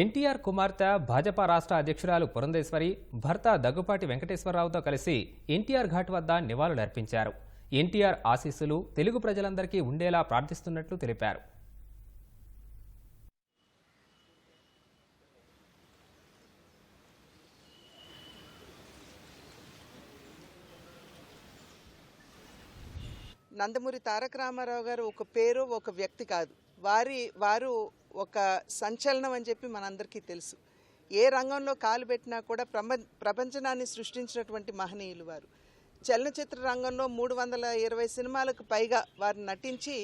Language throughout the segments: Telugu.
ఎన్టీఆర్ కుమార్తె భాజపా రాష్ట్ర అధ్యక్షురాలు పురంధేశ్వరి భర్త దగ్గుపాటి వెంకటేశ్వరరావుతో కలిసి ఎన్టీఆర్ ఘాట్ వద్ద నివాళులర్పించారు. ఎన్టీఆర్ ఆశీస్సులు తెలుగు ప్రజలందరికీ ఉండేలా ప్రార్థిస్తున్నట్లు తెలిపారు. నందమూరి తారక రామారావు గారు ఒక పేరు ఒక వ్యక్తి కాదు. వారి వారు ఒక సంచలనం అని చెప్పి మనందరికీ తెలుసు. ఏ రంగంలో కాలు పెట్టినా కూడా ప్రప ప్రపంచనాన్ని సృష్టించినటువంటి మహనీయులు వారు. చలనచిత్ర రంగంలో మూడు వందల ఇరవై సినిమాలకు పైగా వారు నటించి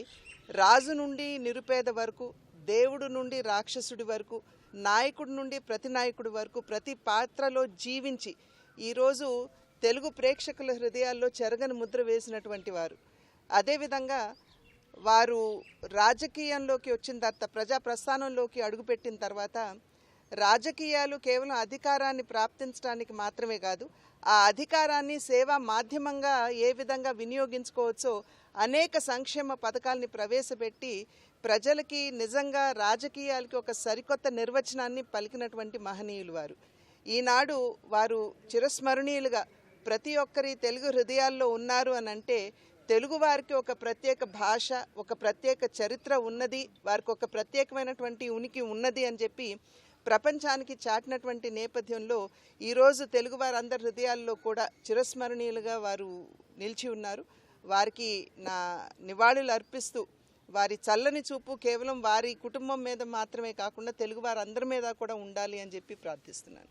రాజు నుండి నిరుపేద వరకు దేవుడు నుండి రాక్షసుడి వరకు నాయకుడి నుండి ప్రతి నాయకుడి వరకు ప్రతి పాత్రలో జీవించి ఈరోజు తెలుగు ప్రేక్షకుల హృదయాల్లో చెరగని ముద్ర వేసినటువంటి వారు. అదేవిధంగా వారు రాజకీయంలోకి వచ్చిన తర్వాత ప్రజా ప్రస్థానంలోకి అడుగుపెట్టిన తర్వాత రాజకీయాలు కేవలం అధికారాన్ని ప్రాప్తించడానికి మాత్రమే కాదు ఆ అధికారాన్ని సేవా మాధ్యమంగా ఏ విధంగా వినియోగించుకోవచ్చో అనేక సంక్షేమ పథకాల్ని ప్రవేశపెట్టి ప్రజలకి నిజంగా రాజకీయాలకి ఒక సరికొత్త నిర్వచనాన్ని పలికినటువంటి మహనీయులు వారు. ఈనాడు వారు చిరస్మరణీయులుగా ప్రతి ఒక్కరి తెలుగు హృదయాల్లో ఉన్నారు అని అంటే తెలుగువారికి ఒక ప్రత్యేక భాష ఒక ప్రత్యేక చరిత్ర ఉన్నది వారికి ఒక ప్రత్యేకమైనటువంటి ఉనికి ఉన్నది అని చెప్పి ప్రపంచానికి చాటినటువంటి నేపథ్యంలో ఈరోజు తెలుగువారు అందరి హృదయాల్లో కూడా చిరస్మరణీయులుగా వారు నిలిచి ఉన్నారు. వారికి నా నివాళులు అర్పిస్తూ వారి చల్లని చూపు కేవలం వారి కుటుంబం మీద మాత్రమే కాకుండా తెలుగు వారందరి మీద కూడా ఉండాలి అని చెప్పి ప్రార్థిస్తున్నాను.